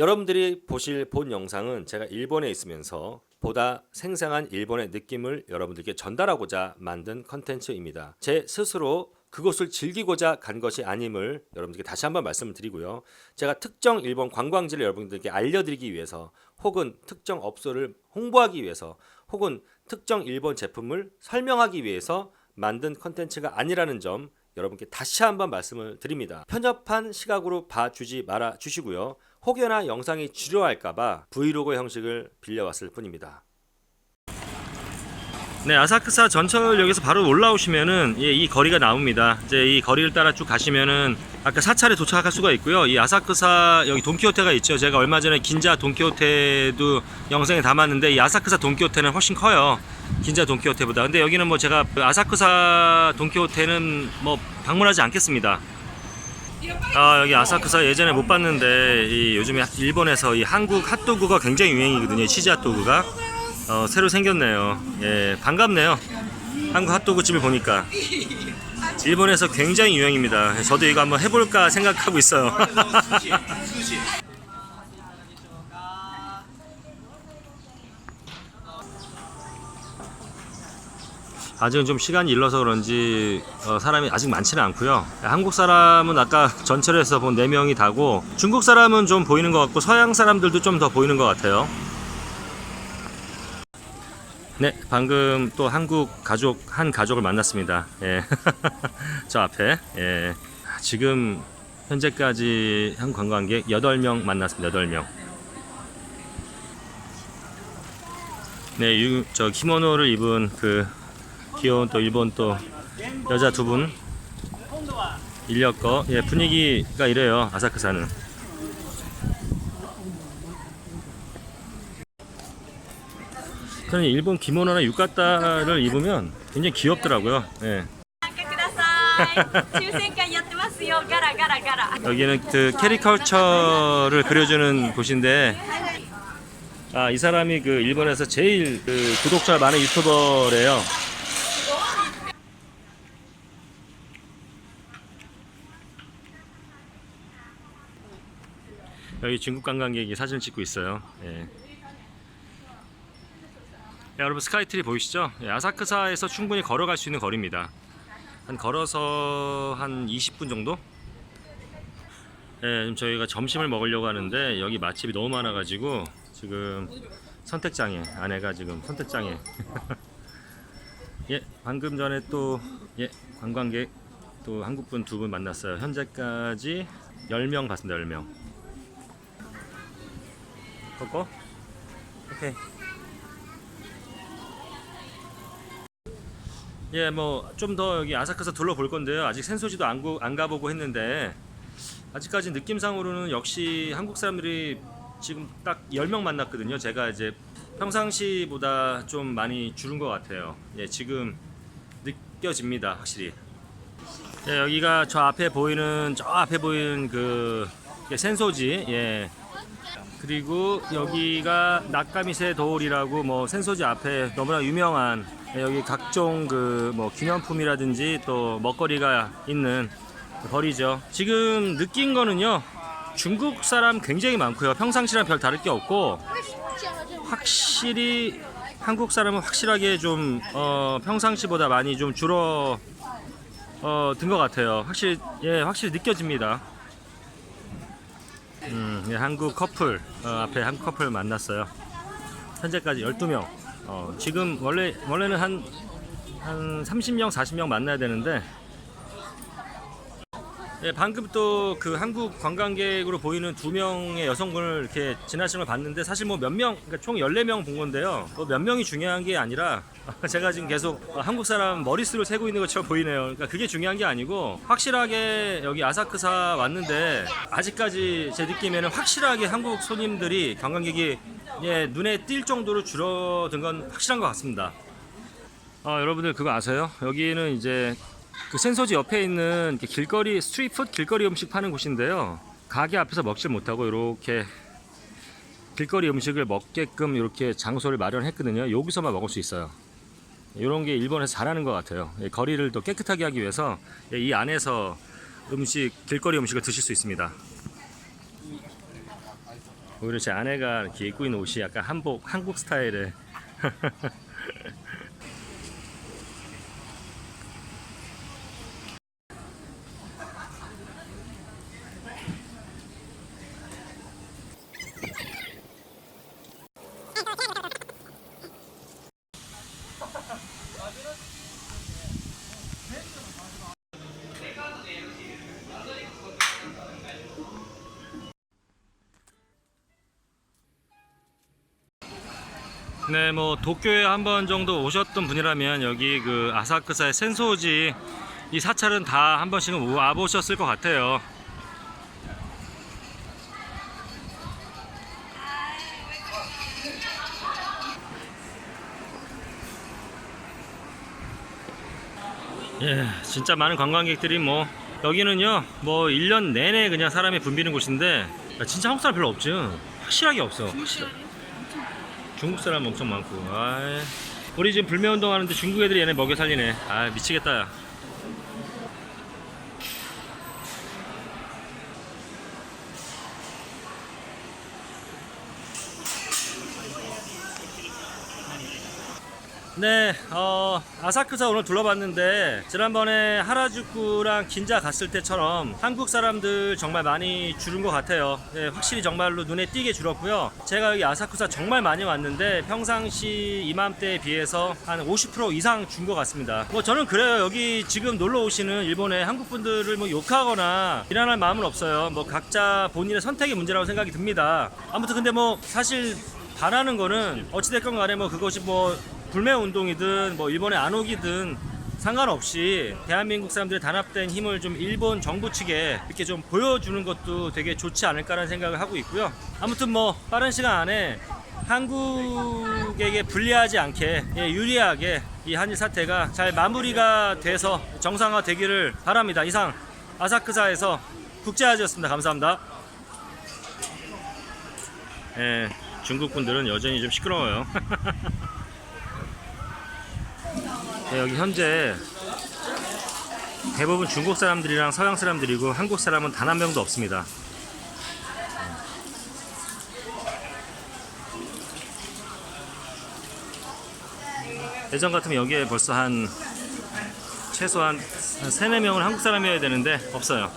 여러분들이 보실 본 영상은 제가 일본에 있으면서 보다 생생한 일본의 느낌을 여러분들께 전달하고자 만든 컨텐츠입니다. 제 스스로 그곳을 즐기고자 간 것이 아님을 여러분들께 다시 한번 말씀을 드리고요. 제가 특정 일본 관광지를 여러분들께 알려드리기 위해서 혹은 특정 업소를 홍보하기 위해서 혹은 특정 일본 제품을 설명하기 위해서 만든 컨텐츠가 아니라는 점 여러분께 다시 한번 말씀을 드립니다. 편협한 시각으로 봐주지 말아 주시고요. 혹여나 영상이 지루할까봐 브이로그 형식을 빌려왔을 뿐입니다. 네, 아사쿠사 전철역에서 바로 올라오시면은 예, 이 거리가 나옵니다. 이제 이 거리를 따라 쭉 가시면은 아까 사찰에 도착할 수가 있고요. 이 아사쿠사 여기 돈키호테가 있죠. 제가 얼마 전에 긴자 돈키호테도 영상에 담았는데 이 아사쿠사 돈키호테는 훨씬 커요. 긴자 돈키호테보다. 근데 여기는 뭐 제가 그 아사쿠사 돈키호테는 뭐 방문하지 않겠습니다. 아 여기 아사쿠사 예전에 못 봤는데 이 요즘에 일본에서 이 한국 핫도그가 굉장히 유행이거든요. 치즈 핫도그가 어, 새로 생겼네요. 예 반갑네요. 한국 핫도그 집을 보니까 일본에서 굉장히 유행입니다. 저도 이거 한번 해볼까 생각하고 있어요. 아직은 좀 시간이 일러서 그런지 어, 사람이 아직 많지는 않고요. 한국 사람은 아까 전철에서 본 4명이 다고 중국 사람은 좀 보이는 것 같고 서양 사람들도 좀 더 보이는 것 같아요. 네, 방금 또 한국 가족 한 가족을 만났습니다. 예. 저 앞에 예. 지금 현재까지 한국 관광객 8명 만났습니다. 8명. 네, 유, 저 키모노를 입은 그 귀여운 또 일본 또 여자 두 분. 인력거 예 분위기가 이래요 아사쿠사는. 그럼 일본 기모노나 유카타를 입으면 굉장히 귀엽더라고요. 예. 여기는 그 캐리컬처를 그려주는 곳인데 아 이 사람이 그 일본에서 제일 그 구독자 많은 유튜버래요. 여기 중국 관광객이 사진을 찍고 있어요 예. 야, 여러분 스카이트리 보이시죠? 예, 아사쿠사에서 충분히 걸어갈 수 있는 거리입니다 한 걸어서 한 20분 정도? 예, 지금 저희가 점심을 먹으려고 하는데 여기 맛집이 너무 많아가지고 지금 선택장애 아내가 지금 선택장애 예 방금 전에 또 예 관광객 또 한국분 두 분 만났어요 현재까지 10명 봤습니다 10명 꺾어? 오케이 예, 뭐 좀 더 여기 아사쿠사 둘러볼 건데요. 아직 센소지도 안, 고- 안 가보고 했는데 아직까지 느낌상으로는 역시 한국 사람들이 지금 딱 10명 만났거든요. 제가 이제 평상시보다 좀 많이 줄은 것 같아요. 예, 지금 느껴집니다. 확실히. 예, 여기가 저 앞에 보이는 저 앞에 보이는 그 예, 센소지. 예. 그리고 여기가 낙가미세 도울이라고 뭐 센소지 앞에 너무나 유명한 예, 여기 각종 그 뭐 기념품이라든지 또 먹거리가 있는 거리죠. 지금 느낀 거는요. 중국 사람 굉장히 많고요. 평상시랑 별 다를 게 없고 확실히 한국 사람은 확실하게 좀 어, 평상시보다 많이 좀 줄어 어, 든 것 같아요. 확실히 예, 확실히 느껴집니다. 음, 예, 한국 커플 어, 앞에 한국 커플 만났어요. 현재까지 12명. 어, 지금 원래 원래는 한 한 30명, 40명 만나야 되는데 예, 방금 또 그 한국 관광객으로 보이는 두 명의 여성분을 이렇게 지나치는 걸 봤는데 사실 뭐 몇 명, 그러니까 총 14명 본 건데요. 뭐 몇 명이 중요한 게 아니라 제가 지금 계속 한국 사람 머릿수를 세고 있는 것처럼 보이네요. 그러니까 그게 중요한 게 아니고 확실하게 여기 아사쿠사 왔는데 아직까지 제 느낌에는 확실하게 한국 손님들이 관광객이 예, 눈에 띌 정도로 줄어든 건 확실한 것 같습니다. 아, 여러분들 그거 아세요? 여기는 이제 그 센소지 옆에 있는 길거리 스트리트푸드 길거리 음식 파는 곳인데요. 가게 앞에서 먹질 못하고 이렇게 길거리 음식을 먹게끔 이렇게 장소를 마련했거든요. 여기서만 먹을 수 있어요. 이런 게 일본에서 잘하는 것 같아요. 예, 거리를 또 깨끗하게 하기 위해서 예, 이 안에서 음식 길거리 음식을 드실 수 있습니다. 오히려 제 아내가 이렇게 입고 있는 옷이 약간 한복 한국 스타일의 네, 뭐 도쿄에 한 번 정도 오셨던 분이라면 여기 그 아사쿠사의 센소지 이 사찰은 다 한 번씩은 와 보셨을 것 같아요. 예, 진짜 많은 관광객들이 뭐 여기는요, 뭐 1년 내내 그냥 사람이 붐비는 곳인데 진짜 한국 사람 별로 없죠. 확실하게 없어. 중국 사람 엄청 많고 아이. 우리 지금 불매 운동 하는데 중국 애들이 얘네 먹여 살리네 아 미치겠다 야. 네, 어, 아사쿠사 오늘 둘러봤는데 지난번에 하라주쿠랑 긴자 갔을 때처럼 한국 사람들 정말 많이 줄은 것 같아요. 네, 확실히 정말로 눈에 띄게 줄었고요. 제가 여기 아사쿠사 정말 많이 왔는데 평상시 이맘때에 비해서 한 50% 이상 준 것 같습니다. 뭐 저는 그래요. 여기 지금 놀러 오시는 일본의 한국 분들을 뭐 욕하거나 비난할 마음은 없어요. 뭐 각자 본인의 선택의 문제라고 생각이 듭니다. 아무튼 근데 뭐 사실 바라는 거는 어찌됐건 간에 뭐 그것이 뭐 불매 운동이든 뭐 일본의 안오기든 상관없이 대한민국 사람들의 단합된 힘을 좀 일본 정부 측에 이렇게 좀 보여주는 것도 되게 좋지 않을까라는 생각을 하고 있고요. 아무튼 뭐 빠른 시간 안에 한국에게 불리하지 않게 예, 유리하게 이 한일 사태가 잘 마무리가 돼서 정상화 되기를 바랍니다. 이상 아사쿠사에서 국제아지였습니다. 감사합니다. 예, 중국 분들은 여전히 좀 시끄러워요. 네, 여기 현재 대부분 중국 사람들이랑 서양 사람들이고 한국 사람은 단 한 명도 없습니다. 예전 같으면 여기에 벌써 한 최소한 한 3, 4명은 한국 사람이어야 되는데 없어요.